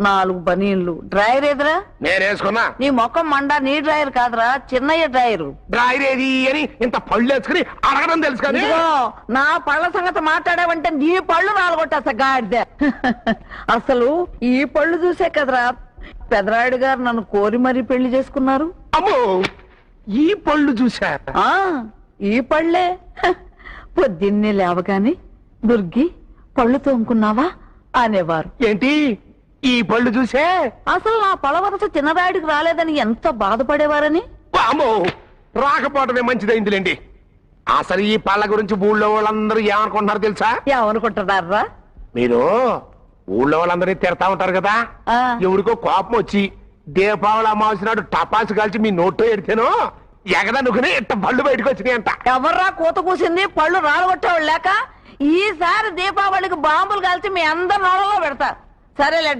నాలుగు బనీన్లు. డ్రైవర్ ఎదురా నేను వేసుకున్నా. నీ మొఖం మండ నీ డ్రైవర్ కాదురా చిన్నయ్య డ్రైవరు డ్రాయర్ ఏది అని ఇంత పళ్ళు వేసుకుని అడగడం తెలుసు నా పళ్ళ సంగతి మాట్లాడావంటే నీ పళ్ళు నాలుగొట్టేస్తా గాడిద. అసలు ఈ పళ్ళు చూసే కదరా పెదరాయుడు గారు నన్ను కోరి మరీ పెళ్ళి చేసుకున్నారు. అమ్మో ఈ పళ్ళు చూసా? ఆ ఈ పళ్ళే. పొద్దున్నే లేవగాని దుర్గి పళ్ళు తోముకున్నావా? అనేవారు. ఏంటి? ఈ పళ్ళు చూసే? అసలు నా పళ్ళ వరస చిన్నరాయుడికి రాలేదని ఎంత బాధపడేవారని? అమ్మో రాకపోవటమే మంచిదైందిలేండి. అసలు ఈ పళ్ళ గురించి ఊళ్ళో వాళ్ళందరూ ఏమనుకుంటున్నారు తెలుసా? ఏమనుకుంటున్నారా? మీరు ఊళ్ళో వాళ్ళందరినీ తిడతా ఉంటారు కదా? ఆ. ఎవరికో కోపం వచ్చి దీపావళి అమావాస్య నాడు టపాసు కాల్చి మీ నోట్లో ఎడితేనో ఎగదనుకుని ఇట్ట పళ్ళు బయటకు వచ్చినాయి అంట ఎవర్రా కూత కూసింది? పళ్ళు రాలగొట్టేవాళ్ళు లేక ఈసారి దీపావళికి బాంబులు కాల్చి మీ అందరి నోళ్ళలో పెడతారు సరేలే